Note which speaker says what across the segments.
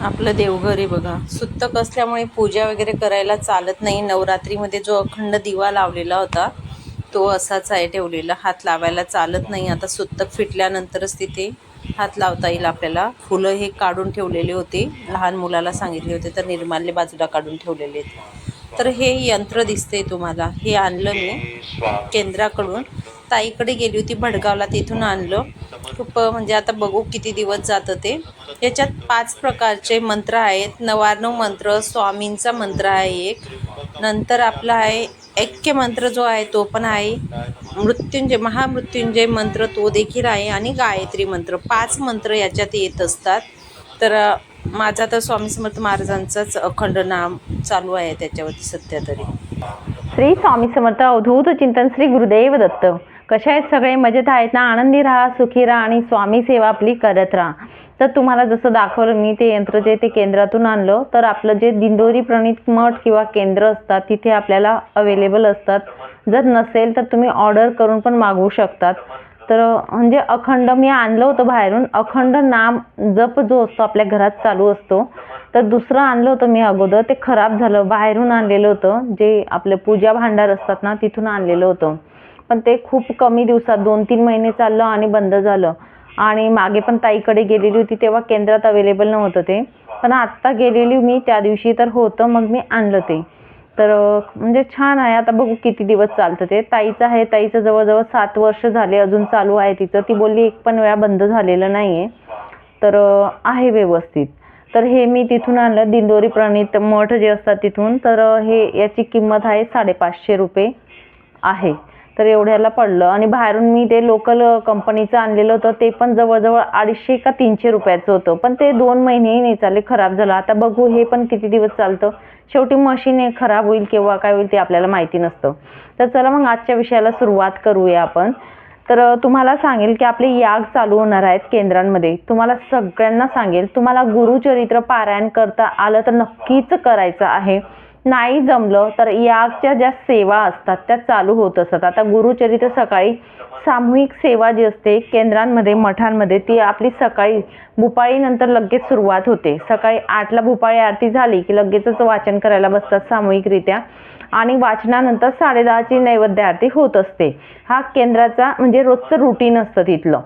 Speaker 1: आपलं देवघर आहे बघा. सुत्तक असल्यामुळे पूजा वगैरे करायला चालत नाही. नवरात्रीमध्ये जो अखंड दिवा लावलेला होता तो असाच आहे ठेवलेला. हात लावायला चालत नाही. आता सुत्तक फिटल्यानंतरच तिथे हात लावता येईल आपल्याला. फुलं हे काढून ठेवलेले होते. लहान मुलाला सांगितले होते तर निर्माल्य बाजूला काढून ठेवलेले आहेत. तर हे यंत्र दिसते तुम्हाला. हे आणलं मी केंद्राकडून. ताईकडे गेली होती भडगावला तिथून आणलं. खूप म्हणजे आता बघू किती दिवस जातं ते. याच्यात पाच प्रकारचे मंत्र आहेत. नवार्णव मंत्र स्वामींचा मंत्र आहे एक. नंतर आपला आहे ऐक्य मंत्र जो आहे तो पण आहे. मृत्युंजय महामृत्युंजय मंत्र तो देखील आहे आणि गायत्री मंत्र. पाच मंत्र याच्यात येत असतात. तर माझा तर स्वामी समर्थ महाराजांचाच अखंड नाम चालू आहे त्याच्यावरती सध्या तरी.
Speaker 2: श्री स्वामी समर्थ अवधूत चिंतन श्री गुरुदेव दत्त. कशा आहेत सगळे? मजेत आहेत ना? आनंदी राहा सुखी राहा आणि स्वामी सेवा आपली करत राहा. तर तुम्हाला जसं दाखवलं मी ते यंत्र जे ते केंद्रातून आणलं तर आपलं जे दिंडोरी प्रणित मठ किंवा केंद्र असतात तिथे आपल्याला अवेलेबल असतात. जर नसेल तर तुम्ही ऑर्डर करून पण मागवू शकतात. तर म्हणजे अखंड मी आणलं होतं बाहेरून. अखंड नाम जप जो असतो आपल्या घरात चालू असतो तर दुसरं आणलं होतं मी अगोदर. ते खराब झालं. बाहेरून आणलेलं होतं. जे आपले पूजा भांडार असतात ना तिथून आणलेलं होतं. पण ते खूप कमी दिवसात दोन तीन महिने चाललं आणि बंद झालं. आणि मागे पण ताईकडे गेलेली होती तेव्हा केंद्रात अवेलेबल नव्हतं ते. पण आत्ता गेलेली मी त्या दिवशी तर होतं. मग मी आणलं ते. तर म्हणजे छान आहे. आता बघू किती दिवस चालतं ते. ताईचं आहे. ताईचं जवळजवळ सात वर्ष झाले अजून चालू आहे तिचं. ती बोलली एक पण वेळा बंद झालेलं नाही आहे तर आहे व्यवस्थित. तर हे मी तिथून आणलं. दिंडोरी प्रणित मठ जे असतात तिथून. तर हे याची किंमत आहे साडेपाचशे रुपये आहे. तर एवढ्याला पडलं. आणि बाहेरून मी ते लोकल कंपनीचं आणलेलं होतं ते पण जवळजवळ अडीचशे का तीनशे रुपयाचं होतं. पण ते दोन महिनेही नाही चालले खराब झालं. आता बघू हे पण किती दिवस चालतं? शेवटी मशीन हे खराब होईल किंवा काय होईल ते आपल्याला माहिती नसतं. तर चला मग आजच्या विषयाला सुरुवात करूया आपण. तर तुम्हाला सांगेल की आपले याग चालू होणार आहेत केंद्रांमध्ये. तुम्हाला सगळ्यांना सांगेल. तुम्हाला गुरुचरित्र पारायण करता आलं तर नक्कीच करायचं आहे. नाही जमलं तर यागच्या ज्या सेवा असतात त्या चालू होत असतात. आता गुरुचरित्र सकाळी सामूहिक सेवा जी असते केंद्रांमध्ये मठांमध्ये ती आपली सकाळी भुपाळीनंतर लगेच सुरुवात होते. सकाळी आठला भुपाळी आरती झाली की लगेचच वाचन करायला बसतात सामूहिकरित्या. आणि वाचनानंतर साडेदहाची नैवेद्य आरती होत असते. हा केंद्राचा म्हणजे रोजचं रुटीन असतं तिथलं.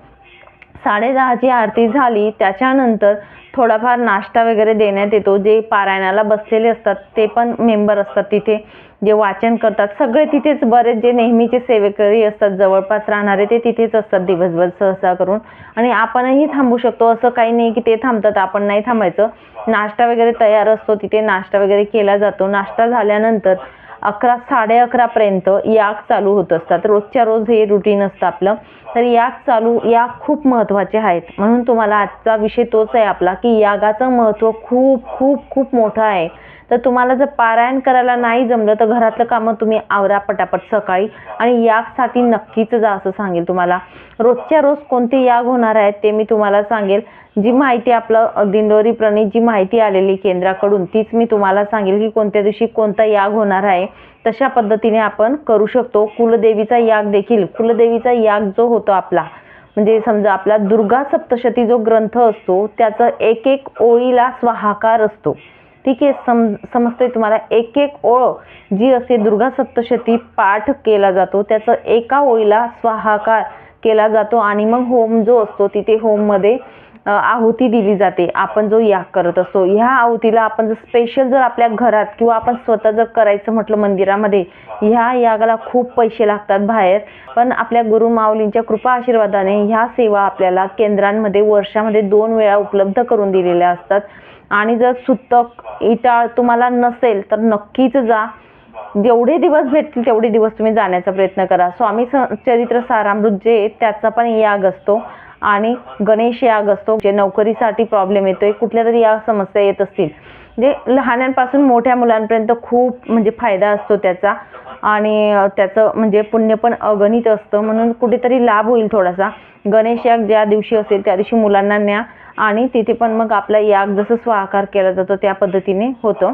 Speaker 2: साडेदहाची आरती झाली त्याच्यानंतर थोडाफार नाश्ता वगैरे देण्यात येतो. जे पारायणाला बसलेले असतात ते पण मेंबर असतात तिथे. जे वाचन करतात सगळे तिथेच बरेच जे नेहमीचे सेवेकरी असतात जवळपास राहणारे ते तिथेच असतात दिवसभर सहसा करून. आणि आपणही थांबू शकतो. असं काही नाही की ते थांबतात आपण नाही थांबायचं. नाश्ता वगैरे तयार असतो तिथे नाश्ता वगैरे केला जातो. नाश्ता झाल्यानंतर अकरा साडे अकरापर्यंत याग चालू होत असतात. रोजच्या रोज हे रुटीन असतं आपलं. तर याग चालू याग खूप महत्त्वाचे आहेत. म्हणून तुम्हाला आजचा विषय तोच आहे आपला की यागाचं महत्त्व खूप खूप खूप मोठं आहे. तर तुम्हाला जर पारायण करायला नाही जमलं तर घरातलं कामं तुम्ही आवरा पटापट सकाळी. आणि यागसाठी नक्कीच जा असं सांगेल तुम्हाला. रोजच्या रोज कोणते याग होणार आहेत ते मी तुम्हाला सांगेल. जी माहिती आपलं दिंडोरी प्रणित जी माहिती आलेली केंद्राकडून तीच मी तुम्हाला सांगेल की कोणत्या दिवशी कोणता याग होणार आहे. तशा पद्धतीने आपण करू शकतो. कुलदेवीचा याग देखील कुलदेवीचा याग जो होतो आपला म्हणजे समजा आपला दुर्गा सप्तशती जो ग्रंथ असतो त्याचं एक एक ओळीला स्वाहाकार असतो. ठीक आहे सम समजते तुम्हाला? एक एक ओळ जी असते दुर्गा सप्तशती पाठ केला जातो त्याचं एका ओळीला स्वाहाकार केला जातो. आणि मग होम जो असतो तिथे होममध्ये आहुती दिली जाते. आपण जो याग करत असतो ह्या आहुतीला आपण जर स्पेशल जर आपल्या घरात किंवा आपण स्वतः जर करायचं म्हटलं मंदिरामध्ये ह्या यागाला खूप पैसे लागतात बाहेर. पण आपल्या गुरु माऊलींच्या कृपा आशीर्वादाने ह्या सेवा आपल्याला केंद्रांमध्ये वर्षामध्ये दोन वेळा उपलब्ध करून दिलेल्या असतात. आणि जर सुतक इटाळ तुम्हाला नसेल तर नक्कीच जा. जेवढे दिवस भेटतील तेवढे दिवस तुम्ही जाण्याचा प्रयत्न करा. स्वामी स- चरित्र सारामृत जे त्याचा पण याग असतो. आणि गणेश याग असतो जे नोकरीसाठी प्रॉब्लेम येतोय कुठल्या तरी या समस्या येत असतील. जे लहानांपासून मोठ्या मुलांपर्यंत खूप म्हणजे फायदा असतो त्याचा. आणि त्याचं म्हणजे पुण्य पण अगणित असतं. म्हणून कुठेतरी लाभ होईल थोडासा. गणेश याग ज्या दिवशी असेल त्या दिवशी मुलांना न्या. आणि तिथे पण मग आपला याग जसं स्वाहाकार केला जातो त्या पद्धतीने होतं.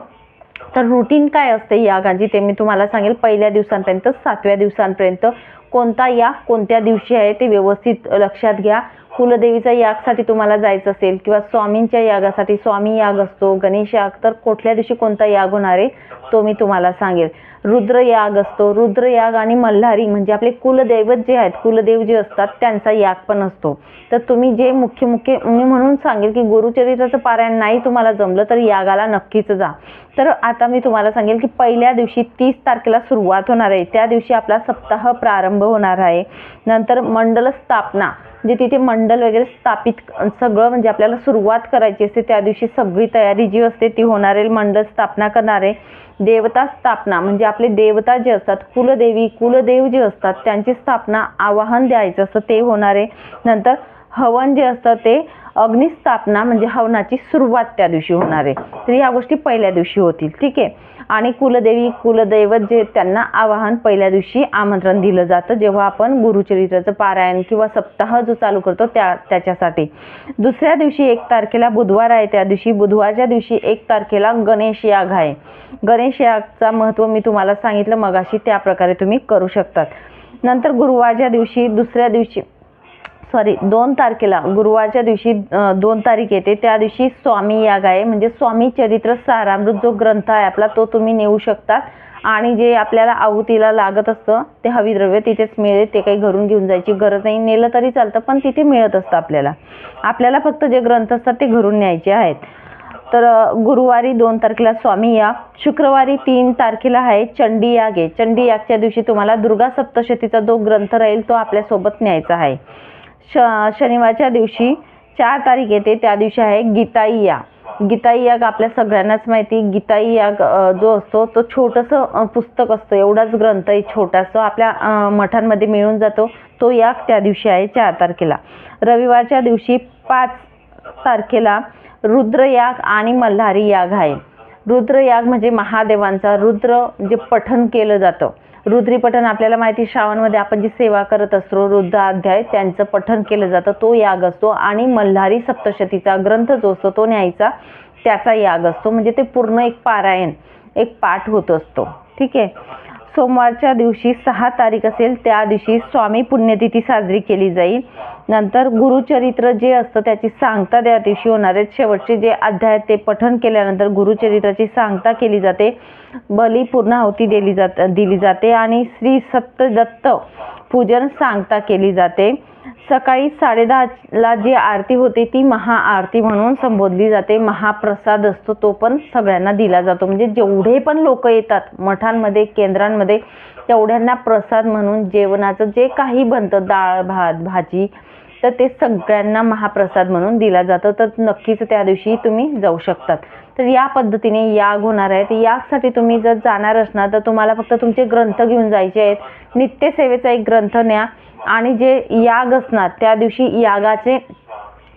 Speaker 2: तर रुटीन काय असते यागाची ते मी तुम्हाला सांगेल. पहिल्या दिवसांपर्यंत सातव्या दिवसांपर्यंत कोणता या कोणत्या दिवशी आहे ते व्यवस्थित लक्षात घ्या. कुलदेवीचा यागसाठी तुम्हाला जायचं असेल किंवा स्वामींच्या यागासाठी स्वामी याग असतो गणेश याग तर कुठल्या दिवशी कोणता याग होणार आहे तो मी तुम्हाला सांगेल. रुद्र याग असतो. रुद्र याग आणि मल्हारी म्हणजे आपले कुलदैवत जे आहेत कुलदेव जे असतात त्यांचा याग पण असतो. तर तुम्ही जे मुख्य मुख्य मी म्हणून सांगेल की गुरुचरित्राचं पारायण नाही तुम्हाला जमलं तर यागाला नक्कीच जा. तर आता मी तुम्हाला सांगेल की पहिल्या दिवशी तीस तारखेला सुरुवात होणार आहे. त्या दिवशी आपला सप्ताह प्रारंभ होणार आहे. नंतर मंडल स्थापना. म्हणजे तिथे मंडल वगैरे स्थापित सगळं म्हणजे आपल्याला सुरुवात करायची असते त्या दिवशी सगळी तयारी जी असते ती होणार आहे मंडल स्थापना करणारे देवता स्थापना म्हणजे आपले देवता जे असतात कुलदेवी कुलदेव जे असतात त्यांची स्थापना आवाहन द्यायचं असतं ते होणार. आहे नंतर हवन जे असतं ते अग्निस्थापना म्हणजे हवनाची सुरुवात त्या दिवशी होणार आहे. तर या गोष्टी पहिल्या दिवशी होतील ठीक आहे? आणि कुलदेवी कुलदैवत जे त्यांना आवाहन पहिल्या दिवशी आमंत्रण दिलं जातं जेव्हा आपण गुरुचरित्राचं पारायण किंवा सप्ताह जो चालू करतो त्या त्याच्यासाठी. दुसऱ्या दिवशी एक तारखेला बुधवार आहे त्या दिवशी बुधवारच्या दिवशी एक तारखेला गणेश याग आहे. गणेश यागचा महत्त्व मी तुम्हाला सांगितलं मगाशी त्या प्रकारे तुम्ही करू शकतात. नंतर गुरुवारच्या दिवशी दुसऱ्या दिवशी सॉरी दोन तारखेला गुरुवारच्या दिवशी दोन तारीख येते. त्या दिवशी स्वामी याग आहे म्हणजे स्वामी चरित्र सारामृत जो ग्रंथ आहे आपला तो तुम्ही नेऊ शकतात आणि जे आपल्याला आहुतीला लागत असतं ते हविद्रव्य तिथेच मिळेल ते काही घरून घेऊन जायची गरज नाही. नेलं तरी चालतं पण तिथे मिळत असतं आपल्याला. आपल्याला फक्त जे ग्रंथ असतात ते घरून न्यायचे आहेत. तर गुरुवारी दोन तारखेला स्वामी याग शुक्रवारी तीन तारखेला आहे चंडी याग आहे. चंडी यागच्या दिवशी तुम्हाला दुर्गा सप्तशतीचा जो ग्रंथ राहील तो आपल्यासोबत न्यायचा आहे. श शनिवारच्या दिवशी चार तारीख येते. त्या दिवशी आहे गीताई याग गीताई याग आपल्या सगळ्यांनाच माहिती गीताई याग जो असतो तो छोटंसं पुस्तक असतं. एवढाच ग्रंथ आहे छोटासा. आपल्या मठांमध्ये मिळून जातो. तो याग त्या दिवशी आहे चार तारखेला. रविवारच्या दिवशी पाच तारखेला रुद्रयाग आणि मल्हारी याग आहे. रुद्रयाग म्हणजे महादेवांचा. रुद्र जे पठण केलं जातं. रुद्री पठण आपल्याला माहिती आहे, श्रावणमध्ये आपण जी सेवा करत असतो रुद्र अध्याय त्यांचं पठण केलं जातं तो याग असतो. आणि मल्हारी सप्तशतीचा ग्रंथ जो असतो तो न्यायचा त्याचा याग असतो. म्हणजे ते पूर्ण एक पारायण एक पाठ होत असतो. ठीक आहे? सोमवारच्या दिवशी सहा तारीख असेल त्या दिवशी स्वामी पुण्यतिथी साजरी केली जाईल. नंतर गुरुचरित्र जे असतं त्याची सांगता त्या दिवशी होणार शेवटचे जे अध्याय ते पठण केल्यानंतर गुरुचरित्राची सांगता केली जाते. बली पूर्णाहुती दिली जात दिली जाते आणि श्री सप्तदत्त पूजन सांगता केली जाते. सकाळी साडेदहाला जी आरती होते ती महाआरती म्हणून संबोधली जाते. महाप्रसाद असतो तो पण सगळ्यांना दिला जातो. म्हणजे जेवढे पण लोक येतात मठांमध्ये केंद्रांमध्ये तेवढ्यांना प्रसाद म्हणून जेवणाचं जे काही बनतं डाळ भात भाजी तर ते सगळ्यांना महाप्रसाद म्हणून दिला जातं. तर नक्कीच त्या दिवशी तुम्ही जाऊ शकतात. तर या पद्धतीने याग होणार आहे तर यागसाठी तुम्ही जर जाणार असणार तर तुम्हाला फक्त तुमचे ग्रंथ घेऊन जायचे आहेत. नित्यसेवेचा एक ग्रंथ न्या. आणि जे याग असणार त्या दिवशी यागाचे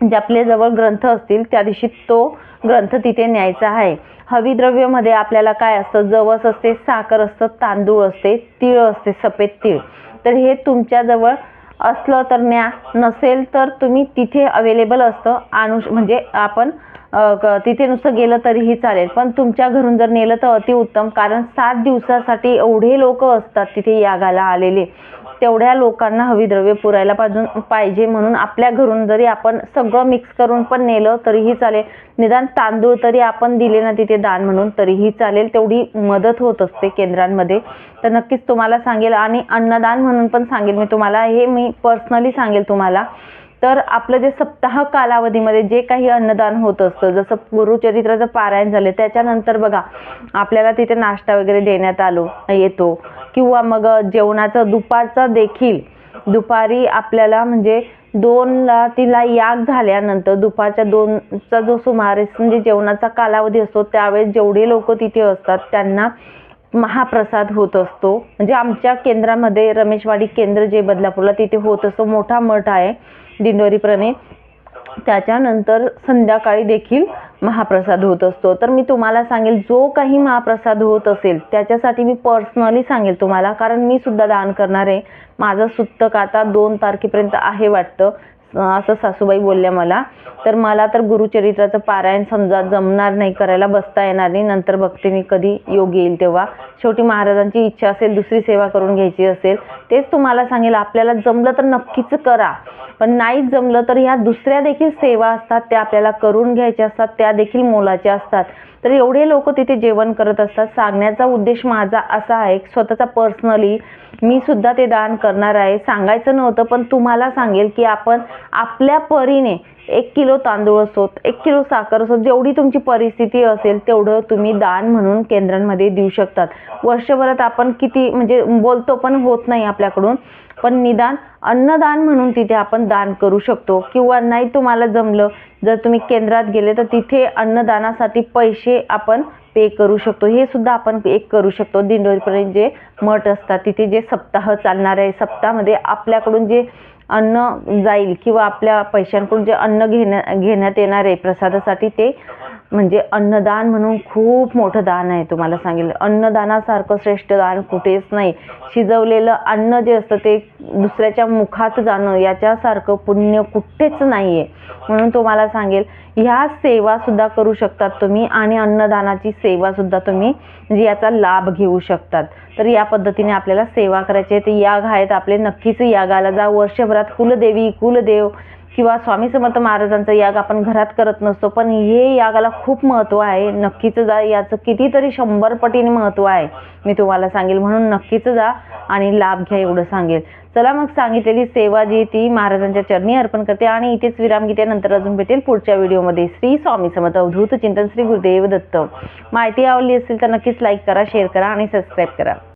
Speaker 2: जे आपले जवळ ग्रंथ असतील त्या दिवशी तो ग्रंथ तिथे न्यायचा आहे. हविद्रव्यमध्ये आपल्याला काय असतं? जवस असते साखर असतं तांदूळ असते तीळ असते सफेद तीळ. तर हे तुमच्याजवळ असलं तर न्या नसेल तर तुम्ही तिथे अवेलेबल असतं. आणू म्हणजे आपण तिथे नुसतं गेलं तरीही चालेल. पण तुमच्या घरून जर नेलं तर अतिउत्तम. कारण सात दिवसासाठी एवढे लोक असतात तिथे यागाला आलेले. तेवढ्या लोकांना हविद्रव्य पुरायला पाहिजे पाहिजे म्हणून आपल्या घरून जरी आपण सगळं मिक्स करून पण नेलं तरीही चालेल. निदान तांदूळ तरी आपण दिले ना तिथे दान म्हणून तरीही चालेल. तेवढी मदत होत असते केंद्रांमध्ये. तर नक्कीच तुम्हाला सांगेल आणि अन्नदान म्हणून पण सांगेल मी तुम्हाला. हे मी पर्सनली सांगेल तुम्हाला. तर आपलं जे सप्ताह कालावधीमध्ये जे काही अन्नदान होत असतं जसं गुरुचरित्राचं पारायण झालं त्याच्यानंतर बघा आपल्याला तिथे नाश्ता वगैरे देण्यात आलो येतो. किंवा मग जेवणाचं दुपारचं देखील. दुपारी आपल्याला म्हणजे दोनला तिला याग झाल्यानंतर दुपारच्या दोनचा जो सुमारे म्हणजे जेवणाचा कालावधी असतो त्यावेळेस जेवढे लोक तिथे असतात त्यांना महाप्रसाद होत असतो. म्हणजे आमच्या केंद्रामध्ये रमेशवाडी केंद्र जे बदलापूरला तिथे होत असतो मोठा मठ आहे दिंडोरीप्रणे त्याच्यानंतर संध्याकाळी देखील महाप्रसाद होत असतो. तर मी तुम्हाला सांगेल जो काही महाप्रसाद होत असेल त्याच्यासाठी मी पर्सनली सांगेल तुम्हाला. कारण मी सुद्धा दान करणार आहे. माझं सुत्तक आता दोन तारखेपर्यंत आहे वाटतं. असं सासूबाई बोलल्या मला. तर मला तर गुरुचरित्राचं पारायण समजा जमणार नाही करायला बसता येणार नाही नंतर बघते मी कधी योग येईल तेव्हा. शेवटी महाराजांची इच्छा असेल दुसरी सेवा करून घ्यायची असेल तेच तुम्हाला सांगेल. आपल्याला जमलं तर नक्कीच करा. पण नाहीच जमलं तर ह्या दुसऱ्या देखील सेवा असतात त्या आपल्याला करून घ्यायच्या असतात त्या देखील मोलाच्या असतात. तर एवढे लोक तिथे जेवण करत असतात. सांगण्याचा उद्देश माझा असा आहे स्वतःचा पर्सनली मी सुद्धा ते दान करणार आहे. सांगायचं नव्हतं पण तुम्हाला सांगेल की आपण आपल्या परीने एक किलो तांदूळ असोत एक किलो साखर असो जेवढी तुमची परिस्थिती असेल तेवढं तुम्ही दान म्हणून केंद्रांमध्ये देऊ शकतात. वर्षभरात आपण किती म्हणजे बोलतो पण होत नाही आपल्याकडून. पण निदान अन्नदान म्हणून तिथे आपण दान करू शकतो. किंवा नाही तुम्हाला जमलं जर तुम्ही केंद्रात गेले तर तिथे अन्नदानासाठी पैसे आपण पे करू शकतो. हे सुद्धा आपण एक करू शकतो. दिंडोरीपर्यंत जे मठ असतात तिथे जे सप्ताह चालणार आहे सप्ताहामध्ये आपल्याकडून जे अन्न जाईल किंवा आपल्या पैशांकडून जे अन्न घेण्या घेण्यात येणार आहे प्रसादासाठी ते म्हणजे अन्नदान म्हणून खूप मोठं दान आहे तुम्हाला सांगेल. अन्नदानासारखं श्रेष्ठ दान कुठेच नाही. शिजवलेलं अन्न जे असतं ते दुसऱ्याच्या मुखात जाणं याच्यासारखं पुण्य कुठेच नाही आहे म्हणून तुम्हाला सांगेल ह्या सेवासुद्धा करू शकतात तुम्ही आणि अन्नदानाची सेवासुद्धा तुम्ही म्हणजे याचा लाभ घेऊ शकतात. तर या पद्धतीने आपल्याला सेवा करायची आहे. ते याग आहेत आपले नक्कीच यागाला जा. वर्षभरात कुलदेवी कुलदेव किंवा स्वामी समर्थ महाराजांचं याग आपण घरात करत नसतो पण हे यागाला खूप महत्त्व आहे. नक्कीच जा याचं कितीतरी शंभर पटीने महत्त्व आहे. मी तुम्हाला सांगेल म्हणून नक्कीच जा आणि लाभ घ्या एवढं सांगेल. चला मग सांगितलेली सेवा जी ती महाराजांच्या चरणी अर्पण करते आणि इथेच विराम घेते नंतर अजून भेटेल पुढच्या व्हिडिओमध्ये. श्री स्वामी समर्थ अवधूत चिंतन श्री गुरुदेव दत्त. माहिती आवडली असेल तर नक्कीच लाईक करा शेअर करा आणि सबस्क्राईब करा.